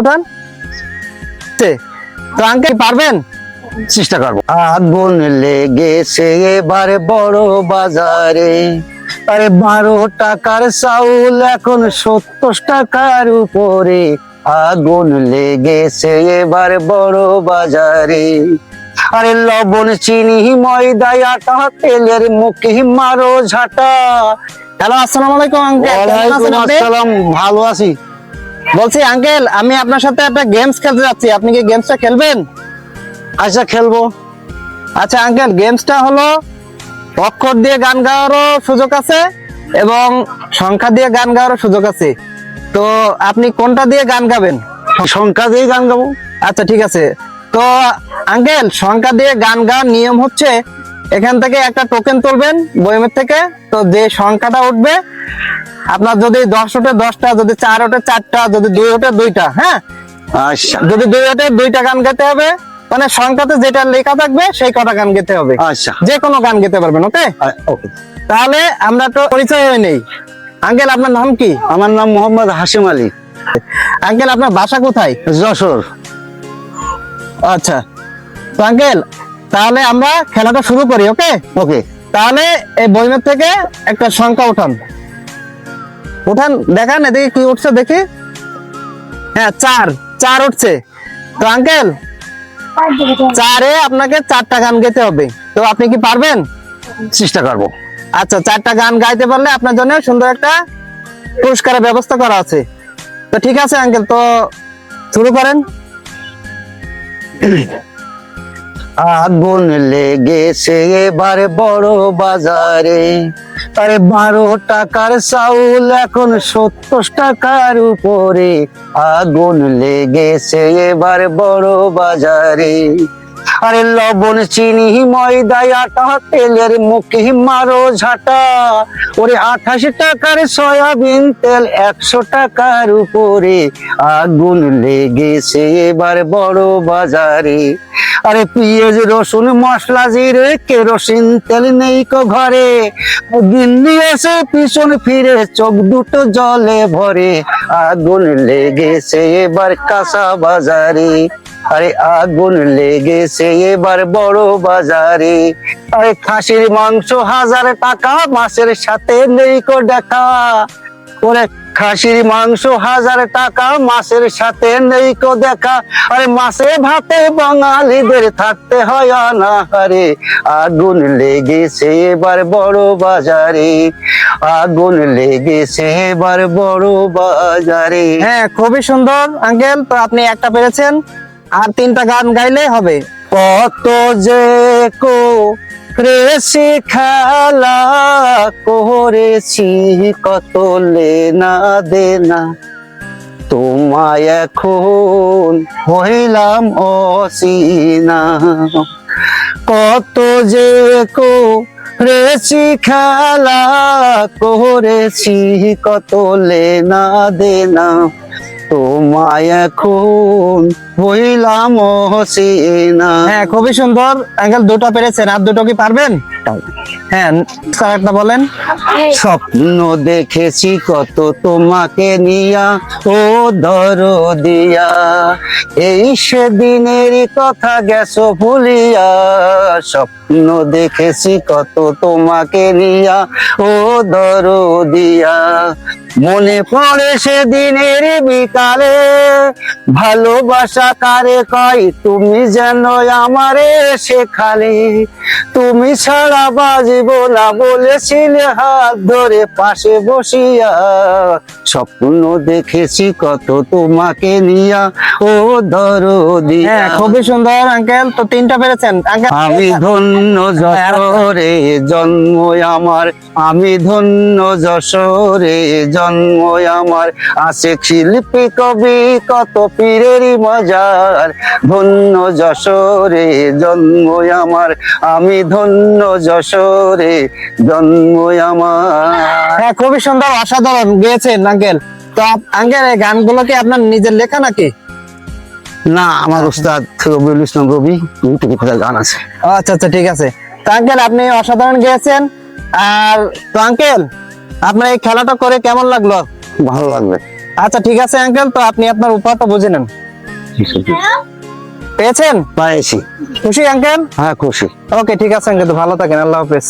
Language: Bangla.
উঠান। তো আঙ্কেল পারবেন? চেষ্টা করব। আগুন লেগেছে এবারে বড় বাজারে। আরে বারো টাকার চাউল এখন সত্তর টাকার উপরে। আগুন লেগেছে এবার বড় বাজারে। আরে লবণ চিনি ময়দা আটা তেলের মুখে মারো ঝাটা। হ্যালো আসসালামু আলাইকুম আঙ্কেল ভালো আছি। বলছি আঙ্কেল আমি আপনার সাথে একটা গেমস খেলতে যাচ্ছি। আপনি কি গেমসটা খেলবেন? আচ্ছা খেলব। আচ্ছা আঙ্কেল গেমসটা হলো অক্ষর দিয়ে গান গাওয়ারও সুযোগ আছে এবং সংখ্যা দিয়ে গান গাওয়ারও সুযোগ আছে। তো আপনি কোনটা দিয়ে গান গাবেন? সংখ্যা দিয়ে গান গাবো। আচ্ছা ঠিক আছে। তো আঙ্কেল সংখ্যা দিয়ে গান গাওয়ার নিয়ম হচ্ছে এখান থেকে একটা টোকেন তুলবেন বইমের থেকে। তো যে সংখ্যাটা উঠবে আপনার যদি দশ ওঠে দশটা যদি চার ওঠে চারটা যদি দুই ওঠে দুইটা হ্যাঁ? আচ্ছা। যদি দুই ওঠে দুইটা গান গাইতে হবে মানে সংখ্যাতে যেটা লেখা থাকবে সেই কটা গান গেতে হবে। আচ্ছা। যে কোনো গান গেতে পারবেন ওকে? ওকে। তাহলে আমরা তো পরিচয় হয়ে নেই। আঙ্কেল আপনার নাম কি? আমার নাম মোহাম্মদ হাসিম আলী। আঙ্কেল আপনার বাসা কোথায়? যশোর। আচ্ছা। তো আঙ্কেল তাহলে আমরা খেলাটা শুরু করি ওকে? ওকে। তাহলে এই বইমের থেকে একটা সংখ্যা উঠান। উঠান দেখান এদিকে কি উঠছে দেখি। হ্যাঁ চার চার উঠছে। তো আঙ্কেল চারে আপনাকে চারটা গান গাইতে হবে। তো আপনি কি পারবেন? চেষ্টা করব। আচ্ছা চারটা গান গাইতে পারলে আপনার জন্য সুন্দর একটা পুরস্কারের ব্যবস্থা করা আছে। তো ঠিক আছে আঙ্কেল তো শুরু করেন। আগুন লেগেছে এবার বড় বাজারে। আরে বারো টাকার চাউল এখন সত্তর টাকার উপরে। আগুন লেগেছে এবার বড় বাজারে। আরে লবণ, চিনি, ময়দা, আটা, তেলের মুখে মারো ঝাটা। ওরে আঠাশ টাকার সয়াবিন তেল একশো টাকার উপরে। আগুন লেগেছে এবার বড় বাজারে। আরে পেঁয়াজ রসুন মশলা জিরে, কেরোসিন তেল নেই কো ঘরে। দিল্লি এসে পিছন ফিরে চোখ দুটো জলে ভরে। আগুন লেগেছে এবার কাঁচা বাজারে। আরে আগুন লেগেছে এবার বড় বাজারে। আরে খাসির মাংস হাজার টাকা, মাছের সাথে নেই কো দেখা। ওরে খাসির মাংস হাজার টাকা মাছের সাথে নেই কো দেখা। আরে মাছে ভাতে বাঙালিদের থাকতে হয় অনাহারে। আগুন লেগেছে এবার বড় বাজারে। আগুন লেগেছে এবার বড় বাজারে। হ্যাঁ খুবই সুন্দর আঙ্কেল। তো আপনি একটা পেরেছেন আর তিনটা গান গাইলে হবে। কত যে কো রেসি খেলা করেছি কত লেনা দেনা। তোমায় এখন হইলাম অসিনা কত যে কো রেসি খেলা করেছি কত লেনা দেনা। তোমায় এখন হইলাম অসিনা হ্যাঁ খুবই সুন্দর। আঙ্কেল দুটো পেরেছেন। আর দুটো কি পারবেন? হ্যাঁ স্যার একটা বলেন। স্বপ্ন দেখেছি কত তোমাকে নিয়া ও ধরো দিয়া এই সেদিনের কথা গেছো ভুলিয়া। স্বপ্ন দেখেছি কত তোমাকে নিয়া ও ধরো দিয়া মনে পড়ে সেদিনের বিকালে, ভালোবাসা কারে কয়? তুমি যেন আমারে শেখালে, তুমি ছাড়া বাজিব না বলেছিলে হাত ধরে পাশে বসিয়া। স্বপ্ন দেখেছি কত তোমাকে নিয়া ও হ্যাঁ খুবই সুন্দর আঙ্কেল তো তিনটা পেরেছেন? আমি ধন্য যশোরে জন্ম আমার। আমি ধন্য যশোরে জন্ম আমার। আছে শিল্পী কবি কত পীরেরই মজার। ধন্য যশোরে জন্ম আমার। আমি ধন্য যশোরে জন্ম আমার। হ্যাঁ খুবই সুন্দর অসাধারণ গেয়েছেন আঙ্কেল তো আঙ্কেল এই গানগুলো কি আপনার নিজের লেখা নাকি? না আমার উস্তাদ রবিউল ইসলাম রবি ইউটিউবে খোঁজা গান আছে। আচ্ছা আচ্ছা ঠিক আছে। তো আঙ্কেল আপনি অসাধারণ গেয়েছেন। আর তো আঙ্কেল আপনার এই খেলাটা করে কেমন লাগল? ভালো লাগবে। আচ্ছা ঠিক আছে আঙ্কেল তো আপনি আপনার উপায়টা বুঝে নেন। পেয়েছেন? পাইছি খুশি আঙ্কেল হ্যাঁ খুশি। ওকে ঠিক আছে আঙ্কেল ভালো থাকেন আল্লাহ হাফেজ।